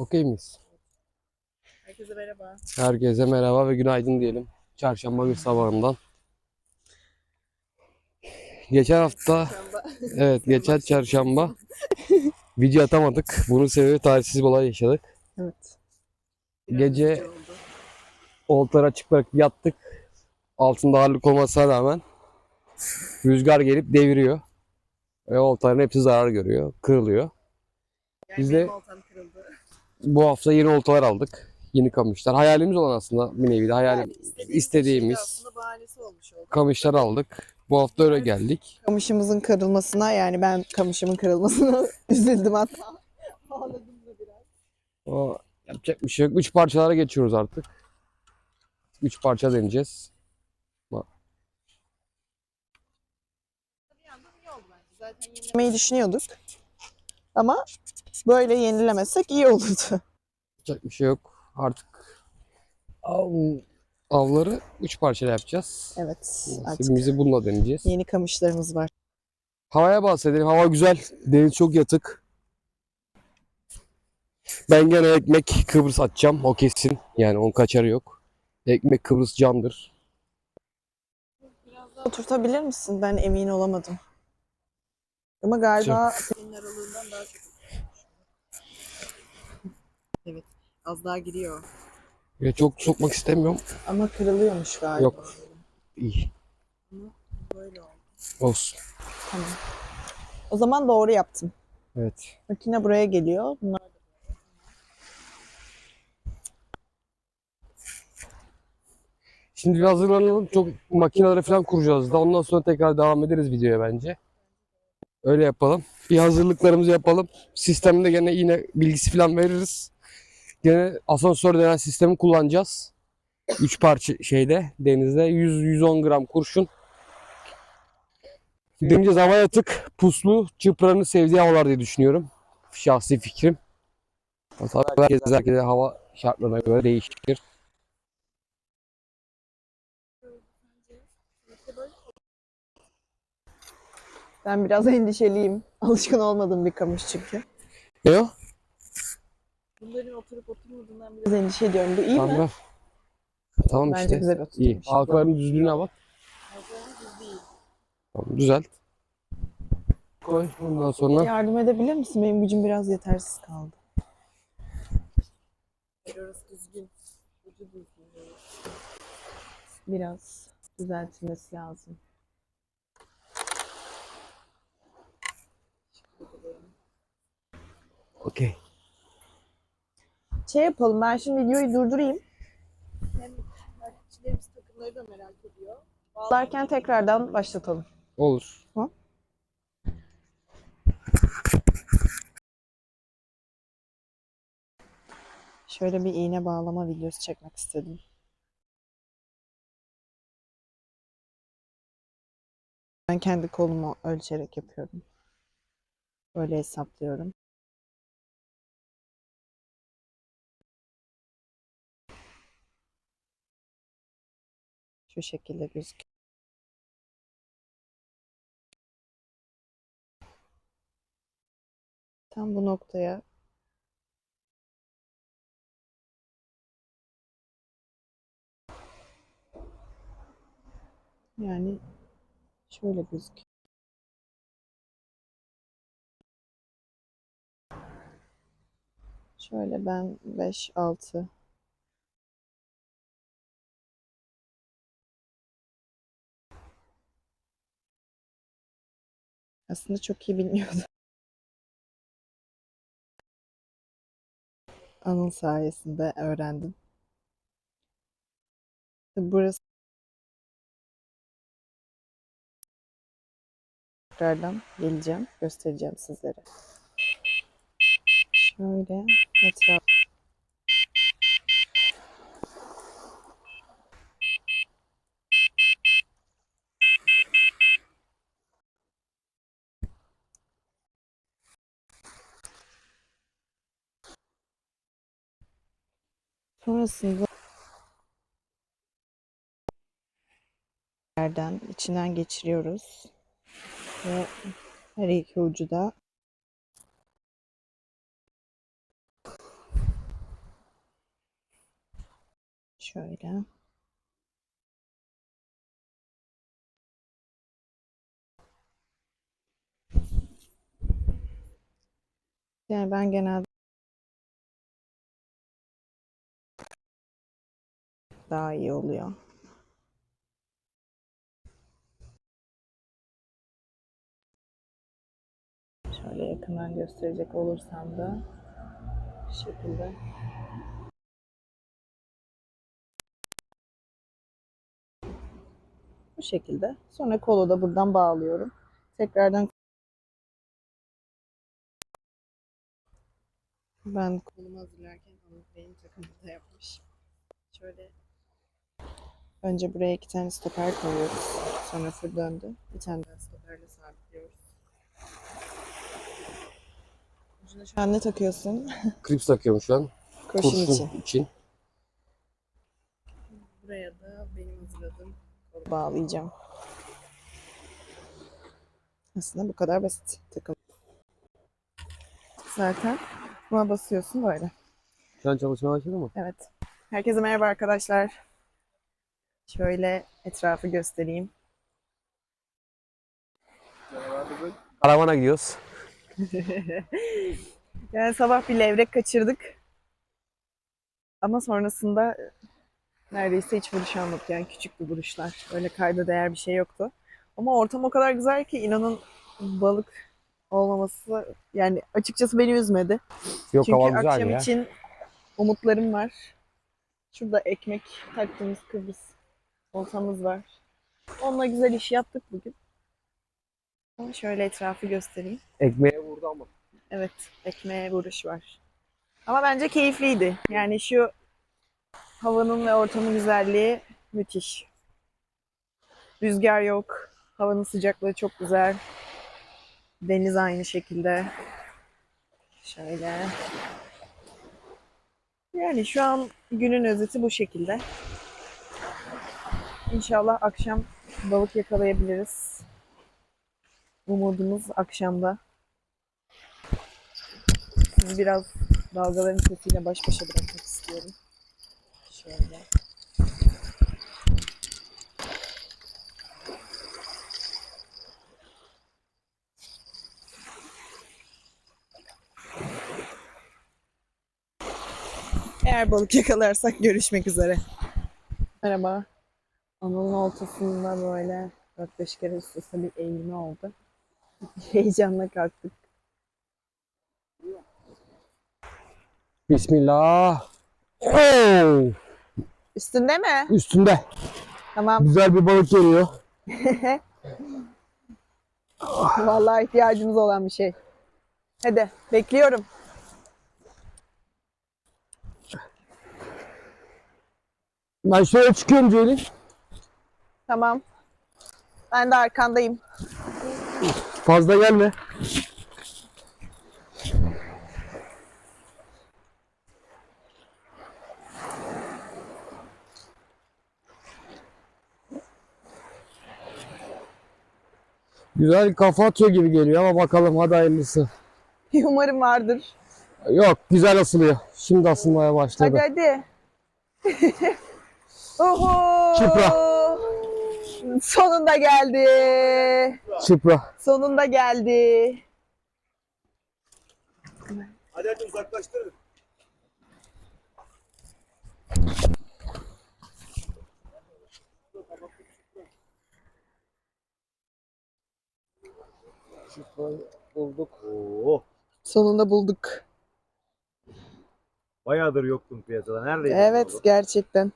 Okey miyiz? Herkese merhaba. Herkese merhaba ve günaydın diyelim. Çarşamba bir sabahından. Geçen hafta, evet geçen çarşamba video atamadık. Bunun sebebi talihsiz bir olay yaşadık. Evet. Gece-. Oltaları açık bırakıp yattık. Altında ağırlık olmasına rağmen rüzgar gelip deviriyor. Ve oltaların hepsi zarar görüyor, kırılıyor. Yani Biz de- oltam kırıldı. Bu hafta yeni oltalar aldık. Yeni kamışlar. Hayalimiz olan aslında bir nevi de hayalim. Yani istediğimiz, istediğimiz- olmuş oldu. Kamışlar aldık. Bu hafta öyle geldik. Kamışımızın kırılmasına yani ben kamışımın kırılmasına üzüldüm hatta. Ağladım da biraz. O yapacak bir şey yok. Üç parçalara geçiyoruz artık. Üç parça deneyeceğiz. Yenilemeyi düşünüyorduk. Ama böyle yenilemezsek iyi olurdu. Yapacak bir şey yok. Artık av, avları üç parçayla yapacağız. Evet Nasibimizi bununla deneyeceğiz. yeni kamışlarımız var. Havaya bahsedelim. Hava güzel. Deniz çok yatık. Ben gene ekmek Kıbrıs atacağım. O kesin. Yani onun kaçarı yok. Ekmek Kıbrıs candır. Biraz daha oturtabilir misin? Ben emin olamadım. Ama galiba senin aralığından daha çok Evet. Az daha giriyor. Ya çok sokmak istemiyorum. Ama kırılıyormuş galiba. Yok. İyi. Böyle oldu. Olsun. Tamam. O zaman doğru yaptım. Evet. Makine buraya geliyor. Bunlar Şimdi bir hazırlanalım. Çok makineleri falan kuracağız da. Ondan sonra tekrar devam ederiz videoya bence. Öyle yapalım. Bir hazırlıklarımızı yapalım. Sistemde gene yine bilgisi falan veririz. Gene asansör denen sistemi kullanacağız. 3 parça şeyde denizde 100-110 gram kurşun. Deneyeceğiz hava yatık, puslu, çıpranın sevdiği havalar diye düşünüyorum. Şahsi fikrim. Tabii herkes herkese hava şartlarına göre değişir. Ben biraz endişeliyim. Alışkın olmadığım bir kamış çünkü. Ne o? Bunların oturup oturmadığından biraz endişe ediyorum. Bu iyi Tamam. mi? ver. Tamam Bence işte. güzel İyi. oturmuş. Halkaların düzlüğüne bak. Tamam, düzelt. Koy. Ondan sonra Yardım edebilir misin? Benim gücüm biraz yetersiz kaldı. Orası düzgün. Ucu düzgün. Biraz düzeltilmesi lazım. Okey. Şey yapalım. Ben şimdi videoyu durdurayım. Hem takipçilerimiz takımları da merak ediyor. Bağlarken tekrardan başlatalım. Olur. Hı? Şöyle bir iğne bağlama videosu çekmek istedim. Ben kendi kolumu ölçerek yapıyorum. Böyle hesaplıyorum. Şu şekilde gözüküyor. Tam bu noktaya yani şöyle gözüküyor. Şöyle ben 5 Aslında çok iyi bilmiyordum. Anıl sayesinde öğrendim. Burası tekrardan geleceğim, göstereceğim sizlere. Şöyle etraf Sonrasında yerden içinden geçiriyoruz. Ve her iki ucu da şöyle. Yani ben genelde daha iyi oluyor. Şöyle yakından gösterecek olursam da bu şekilde. Bu şekilde. Sonra kolu da buradan bağlıyorum. Tekrardan ben kolumu hazırlarken Anıl Bey'in takımını da yapmış. Şöyle önce buraya iki tane stoper koyuyoruz. Sonra fır döndü. Bir tane daha stoperle sabitliyoruz. Ucuna şu an ne takıyorsun? Klips takıyorum şu an. Kurşun Kurşun için. için. Buraya da benim hazırladığım kolu bağlayacağım. Aslında bu kadar basit takım. Zaten buna basıyorsun böyle. Şu an çalışmaya başladı mı? Evet. Herkese merhaba arkadaşlar. Şöyle etrafı göstereyim. Karavana gidiyoruz. Yani sabah bir levrek kaçırdık. Ama sonrasında neredeyse hiç vuruş almadık. Yani küçük bir vuruşlar. Öyle kayda değer bir şey yoktu. Ama ortam o kadar güzel ki inanın balık olmaması yani açıkçası beni üzmedi. Yok Çünkü hava güzel akşam ya. için umutlarım var. Şurada ekmek taktığımız Kıbrıs oltamız var. Onunla güzel iş yaptık bugün. Şöyle etrafı göstereyim. Ekmeğe vurdu ama. Evet, ekmeğe vuruş var. Ama bence keyifliydi. Yani şu havanın ve ortamın güzelliği müthiş. Rüzgar yok. Havanın sıcaklığı çok güzel. Deniz aynı şekilde. Şöyle. Yani şu an günün özeti bu şekilde. İnşallah akşam balık yakalayabiliriz. Umudumuz akşamda. Sizi biraz dalgaların sesiyle baş başa bırakmak istiyorum. Şöyle. Eğer balık yakalarsak görüşmek üzere. Merhaba. Anıl'ın oltasında böyle 4-5 kere üst üste bir eğilme oldu. Heyecanla kalktık. Bismillah. Oo, Üstünde mi? üstünde. Tamam. Güzel bir balık geliyor. Vallahi ihtiyacımız olan bir şey. Hadi bekliyorum. Ben şöyle çıkıyorum Ceylin. Tamam. Ben de arkandayım. Fazla gelme. Güzel kafa atıyor gibi geliyor ama bakalım hadi hayırlısı. Umarım vardır. Yok güzel asılıyor. Şimdi asılmaya başladı. Hadi hadi. Oho! Çıpra. Sonunda geldi. Çıpra. Sonunda geldi. Hadi hadi uzaklaştırın. Çıpra bulduk. Oo, Sonunda bulduk. bayağıdır yoktun piyasada. Neredeydin? Evet oğlum? gerçekten.